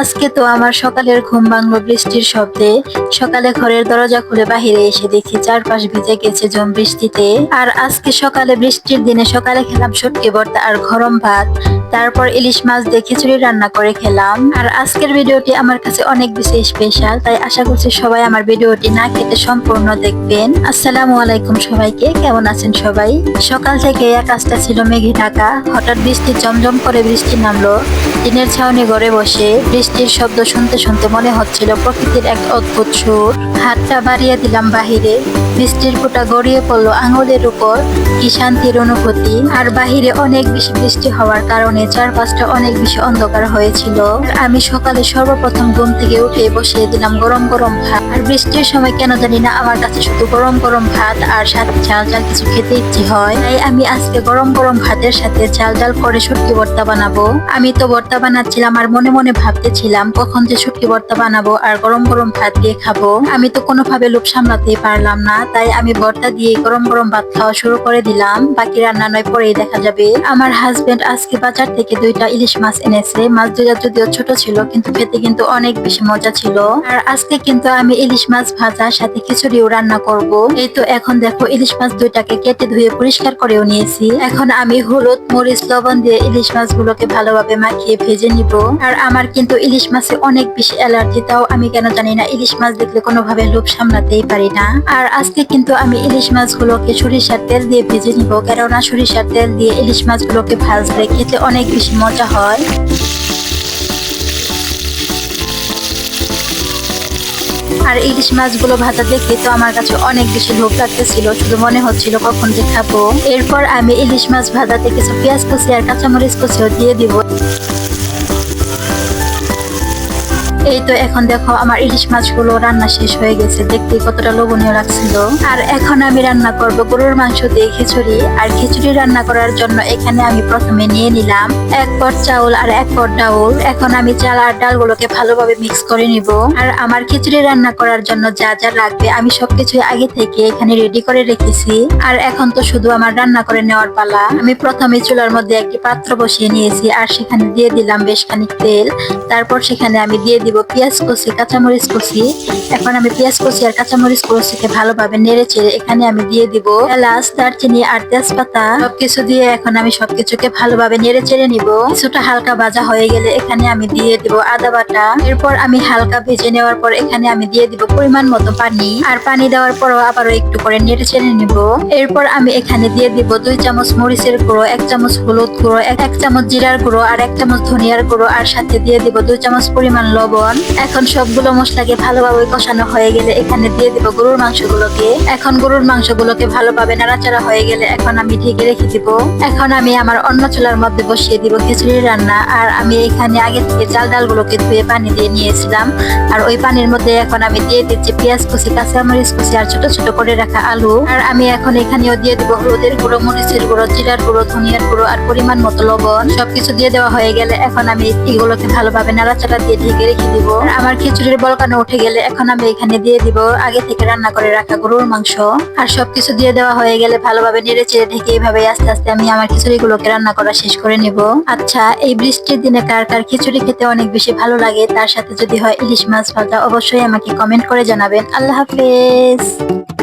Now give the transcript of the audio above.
আজকে তো আমার সকালের ঘুম ভাঙলো বৃষ্টির শব্দে। সকালে ঘরের দরজা খুলে বাহিরে এসে দেখি চারপাশ ভিজে গেছে জম বৃষ্টিতে। আর আজকে সকালে বৃষ্টির দিনে সকালে খেলাম সত্যি ভর্তা আর গরম ভাত। তারপর ইলিশ মাছ দিয়ে খিচুড়ি রান্না করে খেলাম। আর আজকের ভিডিওটি আমার কাছে অনেক বেশি স্পেশাল তাই আশা করছি সবাই আমার ভিডিওটি না কেটে সম্পূর্ণ দেখবেন। আসসালামু আলাইকুম সবাইকে, কেমন আছেন সবাই? সকাল থেকে আকাশটা ছিল মেঘে ঢাকা, হঠাৎ বৃষ্টি, জমজম করে বৃষ্টি নামলো। টিনের ছাউনি ঘরে বসে বৃষ্টির শব্দ শুনতে শুনতে মনে হচ্ছিল প্রকৃতির এক অদ্ভুত সুর। হাতটা বাড়িয়ে দিলাম বাহিরে, বৃষ্টির ফোঁটা গড়িয়ে পড়ল আঙুলের উপর। কি শান্তির অনুভূতি, আর বাহিরে অনেক বেশি বৃষ্টি হওয়ার কারণে চারপাশটা অনেক বেশি অন্ধকার হয়েছিল। আমি সকালে সর্বপ্রথম ঘুম থেকে উঠে বসিয়ে দিলাম গরম গরম ভাত। আর বৃষ্টির সময় কেন জানি না আমার কাছে শুধু গরম গরম ভাত আর সাথে ঝাল ঝাল কিছু খেতে ইচ্ছে হয়। তাই আমি আজকে গরম গরম ভাতের সাথে ঝাল ঝাল করে শুটকি ভর্তা বানাবো। আমি তো ভর্তা বানাচ্ছিলাম আর মনে মনে ভাবতেছিলাম কখন যে শুটকি ভর্তা বানাবো আর গরম গরম ভাত দিয়ে খাব। আমি তো কোনোভাবে লোভ সামলাতে পারলাম না, তাই আমি ভর্তা দিয়ে গরম গরম ভাত খাওয়া শুরু করে দিলাম। বাকি রান্না নয় পরেই দেখা যাবে। আমার হাজবেন্ড আজকে বাজার থেকে দুইটা ইলিশ মাছ এনেছে। মাছ দুইটা যদিও ছোট ছিল, কিন্তু খেতে কিন্তু অনেক বেশি মজা ছিল। আর আজকে কিন্তু আমি ইলিশ মাছ ভাজার সাথে খিচুড়িও রান্না করব। এই তো এখন দেখো ইলিশ মাছ দুইটাকে কেটে ধুয়ে পরিষ্কার করেও নিয়েছি। এখন আমি হলুদ, মরিচ, লবণ দিয়ে ইলিশ মাছগুলোকে ভালোভাবে মাখিয়ে ভেজে নিব। আর আমার কিন্তু ইলিশ মাছে অনেক বেশি অ্যালার্জি, তাও আমি কেন জানি না ইলিশ মাছ দেখলে কোনোভাবে লোভ সামলাতেই পারি না। আর আজকে কিন্তু আমি ইলিশ মাছগুলোকে সরিষার তেল দিয়ে ভেজে নিব। কেননা সরিষার তেল দিয়ে ইলিশ মাছগুলোকে ভাজলে খেতে অনেক বেশি মজা হয়। আর ইলিশ মাছগুলো ভাজা দেখতে তো আমার কাছে অনেক বেশি লোভ লাগতেছিল, শুধু মনে হচ্ছিল কখন যে খাব। এরপর আমি ইলিশ মাছ ভাজাতে কিছু পেঁয়াজ কুচি আর কাঁচামরিচ কুচিও দিয়ে দিব। এই তো এখন দেখো আমার ইলিশ মাছগুলো রান্না শেষ হয়ে গেছে। দেখতে কতটা লোভনীয় লাগছিল। আর এখন আমি রান্না করব গরুর মাংস দিয়ে খিচুড়ি। আর খিচুড়ি রান্না করার জন্য এখানে আমি প্রথমে নিয়ে নিলাম এক পট চাউল আর এক পট ডাউল। এখন আমি চাল আর ডালগুলোকে ভালোভাবে মিক্স করে নিব। আর আমার খিচুড়ি রান্না করার জন্য যা যা লাগবে আমি সবকিছু আগে থেকে এখানে রেডি করে রেখেছি। আর এখন তো শুধু আমার রান্না করে নেওয়ার পালা। আমি প্রথমে চুলার মধ্যে একটি পাত্র বসিয়ে নিয়েছি আর সেখানে দিয়ে দিলাম বেশ খানিক তেল। তারপর সেখানে আমি দিয়ে দিব পেঁয়াজ কষি, কাঁচামরিচ কষি। এখন আমি পেঁয়াজ কষি আর কাঁচামরিচ কষিকে ভালোভাবে নেড়ে চেড়ে এখানে আমি দিয়ে দিব এলাচ, দারচিনি আর তেজপাতা। সবকিছু দিয়ে এখন আমি সবকিছুকে ভালোভাবে নেড়ে চেড়ে নিব। কিছুটা হালকা ভাজা হয়ে গেলে এখানে আমি দিয়ে দিব আদা বাটা। এরপর আমি হালকা ভেজে নেওয়ার পর এখানে আমি দিয়ে দিব পরিমাণ মতো পানি। আর পানি দেওয়ার পরও আবারও একটু করে নেড়ে চেড়ে নিব। এরপর আমি এখানে দিয়ে দিব দুই চামচ মরিচের গুঁড়ো, এক চামচ হলুদ গুঁড়ো, এক চামচ জিরার গুঁড়ো আর এক চামচ ধনিয়ার গুঁড়ো। আর সাথে দিয়ে দিব দুই চামচ পরিমাণ লবণ। এখন সবগুলো মশলাকে ভালোভাবে কষানো হয়ে গেলে এখানে দিয়ে দিব গরুর মাংসগুলোকে। এখন গরুর মাংসগুলোকে ভালোভাবে নাড়াচাড়া হয়ে গেলে এখন আমি ঢেকে রেখে দিব। এখন আমি আমার অন্য চুলার মধ্যে বসিয়ে দিব খিচুড়ি রান্না। আর আমি এখানে আগে থেকে চাল ডালগুলোকে ধুয়ে পানি দিয়ে নিয়েছিলাম। আর ওই পানির মধ্যে এখন আমি দিয়ে দিচ্ছি পেঁয়াজ কুচি, কাঁচামরিচ কুচি আর ছোট ছোট করে রাখা আলু। আর আমি এখন এখানেও দিয়ে দিব হলুদের গুঁড়ো, মরিচের গুঁড়ো, জিরার গুঁড়ো, ধনিয়ার গুঁড়ো আর পরিমাণ মতো লবণ। সবকিছু দিয়ে দেওয়া হয়ে গেলে এখন আমি এগুলোকে ভালোভাবে নাড়াচাড়া দিয়ে ঢেকে রেখে দিব। আমার খিচুড়ির বলকানো উঠে গেলে এখন আমি এখানে দিয়ে দিব আগে থেকে রান্না করে রাখা গরুর মাংস। আর সবকিছু দিয়ে দেওয়া হয়ে গেলে ভালোভাবে নেড়ে চেড়ে ঢেকে এইভাবে আস্তে আস্তে আমি আমার খিচুড়ি গুলোকে রান্না করা শেষ করে নিব। আচ্ছা এই বৃষ্টির দিনে কার কার খিচুড়ি খেতে অনেক বেশি ভালো লাগে তার সাথে যদি হয় ইলিশ মাছ ভাজা, অবশ্যই আমাকে কমেন্ট করে জানাবেন। আল্লাহ হাফেজ।